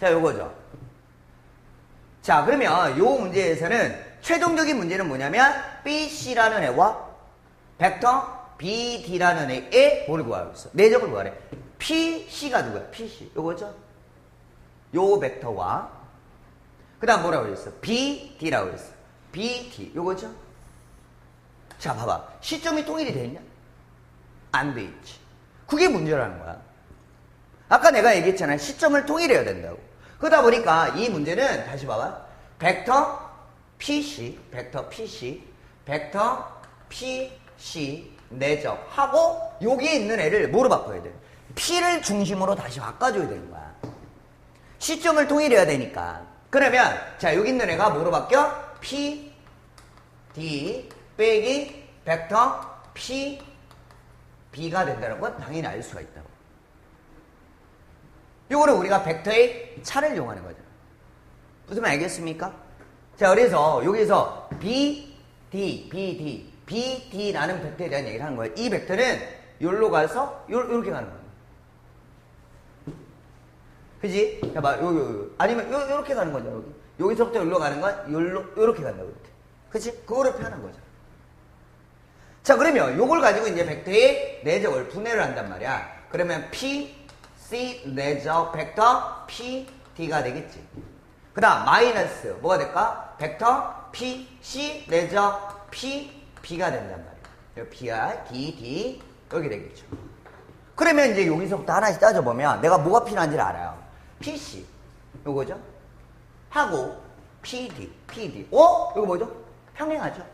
자, 요거죠. 자, 그러면 요 문제에서는 최종적인 문제는 뭐냐면 BC라는 애와 벡터 BD라는 애의 뭐를 구하고 있어? 내적을 구하래. PC가 누구야? PC. 요거죠? 요 벡터와 그 다음 뭐라고 그랬어? BD라고 그랬어. BD. 요거죠? 자, 봐봐. 시점이 통일이 돼 있냐? 안 돼 있지. 그게 문제라는 거야. 아까 내가 얘기했잖아. 시점을 통일해야 된다고. 그러다 보니까 이 문제는 다시 봐봐. 벡터 PC, 벡터 PC, 벡터 PC 내적 하고 여기에 있는 애를 뭐로 바꿔야 돼? P를 중심으로 다시 바꿔줘야 되는 거야. 시점을 통일해야 되니까. 그러면 자 여기 있는 애가 뭐로 바뀌어? P, D 빼기 벡터 P, B가 된다는 건 당연히 알 수가 있다고. 이거를 우리가 벡터의 차를 이용하는 거죠. 무슨 말 알겠습니까? 자, 그래서 여기서 B, D, B, D, B, D라는 벡터에 대한 얘기를 하는 거예요. 이 벡터는 여기로 가서 요, 요렇게 가는 거예요. 그지? 자, 봐, 요, 요, 요. 아니면 요, 요렇게 가는 거죠, 여기. 여기서부터 여기로 가는 건 요로, 요렇게 간다고, 이렇게. 그치? 그거를 표현한 거죠. 자, 그러면 요걸 가지고 이제 벡터의 내적을 분해를 한단 말이야. 그러면 P, C 내적 벡터 P, D가 되겠지. 그 다음 마이너스 뭐가 될까? 벡터 P, C 내적 P, B가 된단. 여기 P야, D, D 여기 되겠죠. 그러면 이제 여기서부터 하나씩 따져보면 내가 뭐가 필요한지를 알아요. PC 요거죠? 하고 PD, PD. 어? 이거 뭐죠? 평행하죠?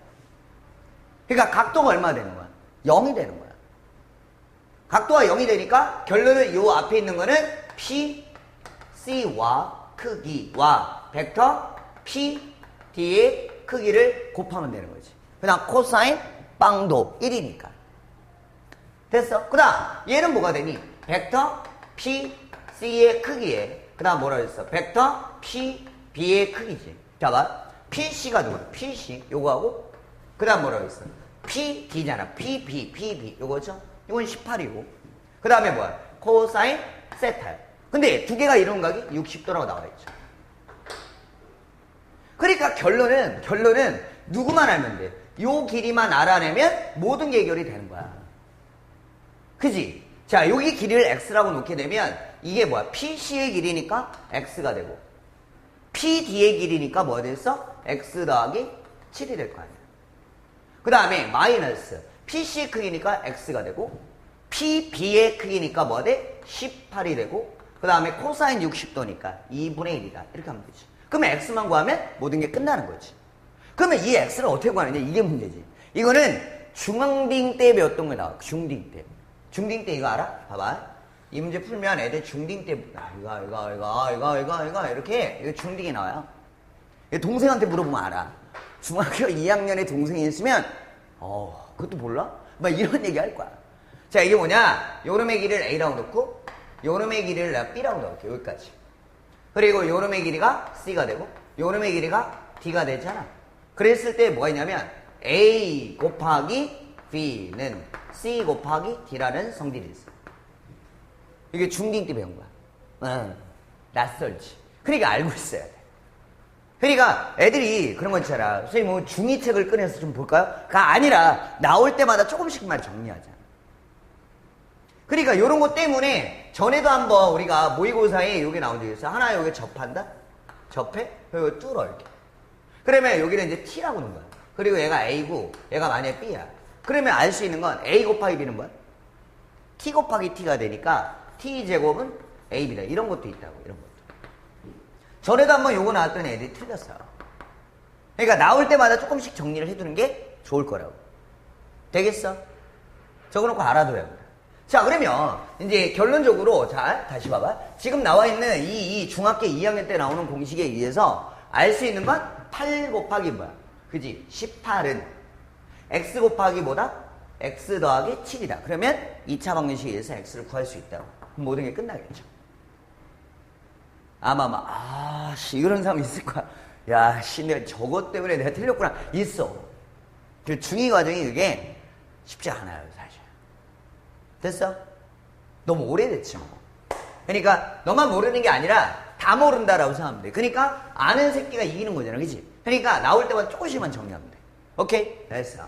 그러니까 각도가 얼마 되는 거야? 0이 되는 거야. 각도가 0이 되니까 결론은 요 앞에 있는 거는 P, C와 크기와 벡터 P, D의 크기를 곱하면 되는 거지. 그 다음 코사인 빵도 1이니까. 됐어? 그 다음 얘는 뭐가 되니? 벡터 P, C의 크기에 그 다음 뭐라 그랬어? 벡터 P, B의 크기지. 자 봐. PC가 누구야? PC 요거하고 그 다음 뭐라 그랬어? PD잖아. PP, PB 요거죠? 이건 18이고 그 다음에 뭐야? 코사인 세타야. 근데 두 개가 이루는 각이 60도라고 나와 있죠. 그러니까 결론은 결론은 누구만 알면 돼. 요 길이만 알아내면 모든 게 해결이 되는 거야. 그지? 자, 여기 길이를 x라고 놓게 되면 이게 뭐야? PC의 길이니까 x가 되고 PD의 길이니까 뭐가 됐어? x 더하기 7이 될 거 아니야. 그 다음에 마이너스 PC의 크기니까 x가 되고 PB의 크기니까 뭐가 돼? 18이 되고 그 다음에 코사인 60도니까 2분의 1이다. 이렇게 하면 되지. 그러면 x만 구하면 모든 게 끝나는 거지. 그러면 이 x를 어떻게 구하느냐? 이게 문제지. 이거는 중앙딩 때 배웠던 거 나와. 중딩 때. 중딩 때 이거 알아? 봐봐. 이 문제 풀면 애들 중딩 때 아, 이거 이거 이거 이거 이거 이거 이렇게 이거 중딩이 나와요. 동생한테 물어보면 알아. 중학교 2학년에 동생이 있으면 어 그것도 몰라? 막 이런 얘기 할 거야. 자 이게 뭐냐? 요놈의 길이를 A라고 놓고 요놈의 길이를 내가 B라고 넣을게 여기까지. 그리고 요놈의 길이가 C가 되고 요놈의 길이가 D가 되잖아. 그랬을 때 뭐가 있냐면 A 곱하기 B는 C 곱하기 D라는 성질이 있어. 이게 중딩 때 배운 거야. 응. 낯설지. 그러니까 알고 있어야 돼. 그러니까 애들이 그런 거 있잖아. 선생님 뭐 중2 책을 꺼내서 좀 볼까요? 가 아니라 나올 때마다 조금씩만 정리하자. 그러니까 이런 것 때문에 전에도 한번 우리가 모의고사에 여기 나온 적이 있어. 하나 여기 접한다? 접해? 그리고 뚫어 이렇게. 그러면 여기는 이제 T라고 놓은 거야. 그리고 얘가 A고 얘가 만약에 B야. 그러면 알 수 있는 건 A 곱하기 B는 뭐야? T 곱하기 T가 되니까 T 제곱은 AB다. 이런 것도 있다고. 이런 것도. 전에도 한번 요거 나왔던 애들이 틀렸어요. 그러니까 나올 때마다 조금씩 정리를 해두는 게 좋을 거라고. 되겠어? 적어놓고 알아둬야 합니다. 자, 그러면 이제 결론적으로 자, 다시 봐봐. 지금 나와 있는 이, 이 중학교 2학년 때 나오는 공식에 의해서 알 수 있는 건 8 곱하기 뭐야? 그지? 18은 x 곱하기 뭐다? x 더하기 7이다. 그러면 2차 방정식에 의해서 x를 구할 수 있다고. 모든 게 끝나겠죠. 아마 막, 아, 씨, 이런 사람 있을 거야. 야, 씨, 내가 저것 때문에 내가 틀렸구나. 있어. 그 중위 과정이 그게 쉽지 않아요, 사실. 됐어? 너무 오래됐지 뭐. 그러니까 너만 모르는 게 아니라 다다 모른다라고 생각하면 돼. 그러니까 아는 새끼가 이기는 거잖아. 그지? 그러니까 나올 때마다 조금씩만 정리하면 돼. 오케이? 됐어.